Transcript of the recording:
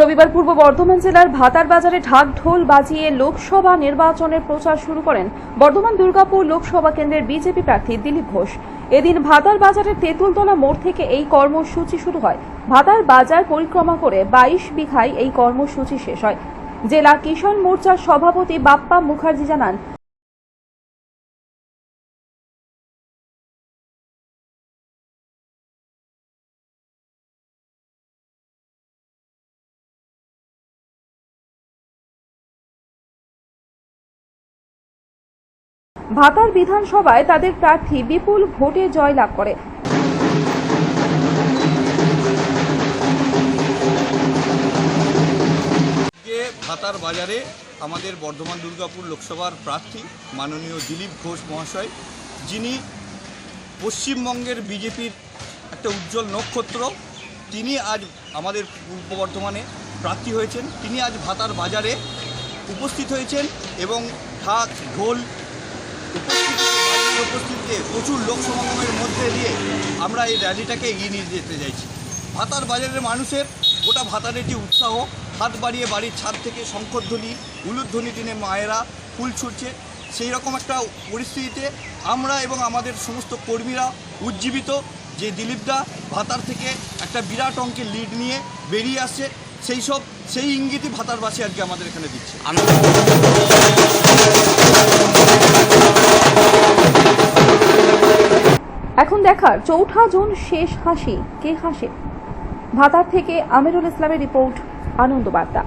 এবার পূর্ব বর্ধমান জেলার ভাতার বাজারে ঢাক ঢোল বাজিয়ে লোকসভা নির্বাচনের প্রচার শুরু করেন বর্ধমান দুর্গাপুর লোকসভা কেন্দ্রের বিজেপি প্রার্থী দিলীপ ঘোষ। এদিন ভাতার বাজারের তেঁতুলতলা মোড় থেকে এই কর্মসূচি শুরু হয়। ভাতার বাজার পরিক্রমা করে বাইশ বিঘায় এই কর্মসূচি শেষ হয়। জেলা কিষাণ মোর্চার সভাপতি বাপ্পা মুখার্জি জানান ভাতার বিধানসভায় তাদের প্রার্থী বিপুল ভোটে জয়লাভ করে। ভাতার বাজারে আমাদের বর্ধমান দুর্গাপুর লোকসভার প্রার্থী মাননীয় দিলীপ ঘোষ মহাশয়, যিনি পশ্চিমবঙ্গের বিজেপির একটা উজ্জ্বল নক্ষত্র, তিনি আজ আমাদের পূর্ব বর্ধমানে প্রার্থী হয়েছেন। তিনি আজ ভাতার বাজারে উপস্থিত হয়েছেন এবং ঢাক ঢোল উপস্থিতিতে প্রচুর লোক সমাগমের মধ্যে দিয়ে আমরা এই র্যালিটাকে এগিয়ে নিয়ে যেতে চাইছি। ভাতার বাজারের মানুষের গোটা ভাতারের যে উৎসাহ, হাত বাড়িয়ে বাড়ির ছাদ থেকে শঙ্করধ্বনি, উলুধ্বনি দিনে মায়েরা ফুল ছুটছে সেই রকম একটা পরিস্থিতিতে আমরা এবং আমাদের সমস্ত কর্মীরা উজ্জীবিত যে দিলীপদা ভাতার থেকে একটা বিরাট অঙ্কের লিড নিয়ে বেরিয়ে আসছে, সেই সব, সেই ইঙ্গিতই ভাতারবাসী আজকে আমাদের এখানে দিচ্ছে। এখন দেখার চৌঠা জুন শেষ হাসি। কে হাসে? ভাতার থেকে আমিরুল ইসলামের রিপোর্ট আনন্দ বার্তা